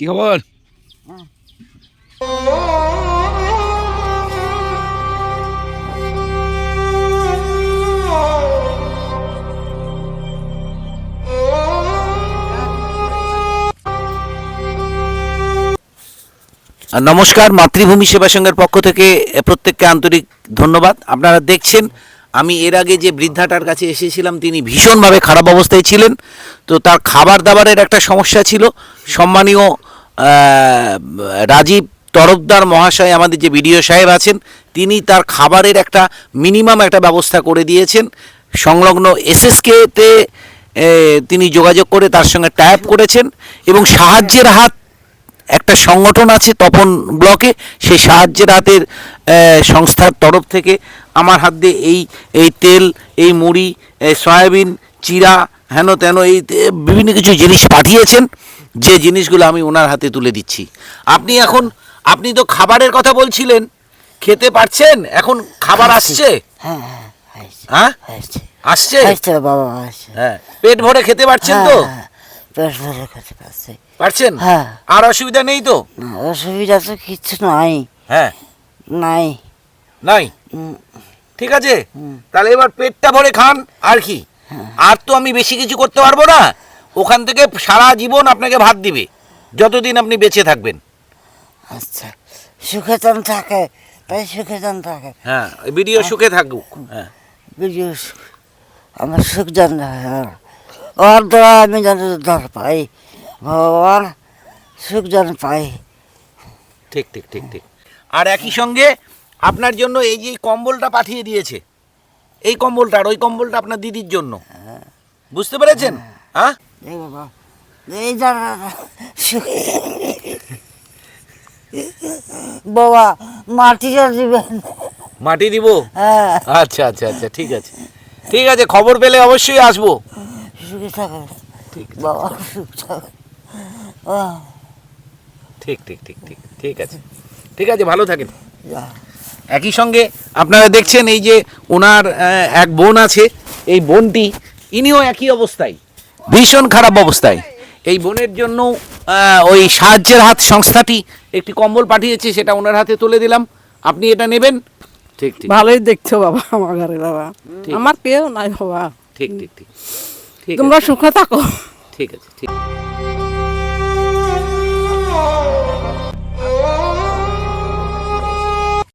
কি খবর? নমস্কার, মাতৃভূমি সেবা সংঘের পক্ষ থেকে প্রত্যেককে আন্তরিক ধন্যবাদ। আপনারা দেখছেন, আমি এর আগে যে বৃদ্ধাটার কাছে এসেছিলাম, তিনি ভীষণভাবে খারাপ অবস্থায় ছিলেন। তো তার খাবার দাবারের একটা সমস্যা ছিল। সম্মানীয় রাজীব তরফদার মহাশয় আমাদের যে বিডিও সাহেব আছেন, তিনি তার খাবারের একটা মিনিমাম একটা ব্যবস্থা করে দিয়েছেন। সংলগ্ন এসএসকেতে তিনি যোগাযোগ করে তার সঙ্গে টাইপ করেছেন এবং সাহায্যের হাত, একটা সংগঠন আছে তপন ব্লকে, সেই সাহায্যের হাতের সংস্থার তরফ থেকে আমার হাত দিয়ে এই এই তেল, এই মুড়ি সয়াবিন, চিরা, হেন তেন, এই বিভিন্ন কিছু জিনিস পাঠিয়েছেন। যে জিনিসগুলো আমি ওনার হাতে তুলে দিচ্ছি। আপনি এখন আপনি তো খাবারের কথা বলছিলেন। খেতে পারছেন? এখন খাবার আসছে? হ্যাঁ হ্যাঁ হয়েছে হ্যাঁ? হয়েছে আসছে? বাবা হ্যাঁ। পেট ভরে খেতে পারছেন তো? হ্যাঁ, পেট ভরে খেতে পারছে। পারছেন? হ্যাঁ। আর অসুবিধা নেই তো? না অসুবিধা তো কিছু নাই। হ্যাঁ। নাই। নাই? ঠিক আছে? তাহলে এবার পেটটা ভরে খান আর কি? আর তো আমি বেশি কিছু করতে পারব না। ওখান থেকে সারা জীবন আপনাকে ভাত দিবে যতদিন আপনি বেঁচে থাকবেন। আচ্ছা সুখে তন থাকে তাই সুখে তন থাকে। হ্যাঁ ভিডিও সুখে থাকুক হ্যাঁ। বিজু আমার সুখ জানতে হয়। ওর দ্বারা আমি যেন ধর পাই ভগবান সুখ যেন পাই। ঠিক ঠিক ঠিক ঠিক। আর একই সঙ্গে আপনার জন্য এই যে কম্বলটা পাঠিয়ে দিয়েছে এই কম্বলটা আর ওই কম্বলটা আপনার দিদির জন্য। বুঝতে পেরেছেন? হ্যাঁ? এই বাবা এই দ্বারা বাবা মাটিটা দিবেন। মাটি দিব? হ্যাঁ। আচ্ছা আচ্ছা আচ্ছা ঠিক আছে। ঠিক আছে খবর পেলে অবশ্যই আসব। সুখে থাকে ঠিক বাবা সুখ থাকে ঠিক ঠিক ঠিক ঠিক ঠিক আছে। ঠিক আছে ভালো থাকেন। একই সঙ্গে আপনারা দেখছেন এই যে ওনার এক বোন আছে। এই বোনটি ইনিও একই অবস্থায়। ভীষণ খারাপ অবস্থায়। এই বোনের জন্য ওই সাহায্যের হাত সংস্থাটি একটি কম্বল পাঠিয়েছে সেটা ওনার হাতে তুলে দিলাম। আপনি এটা নেবেন? ঠিক ঠিক। ভালোই দেখছ বাবা আমার ঘরে বাবা। আমার কেউ নাই বাবা। ঠিক ঠিক ঠিক। ঠিক তোমরা সুখে থাকো। ঠিক আছে ঠিক।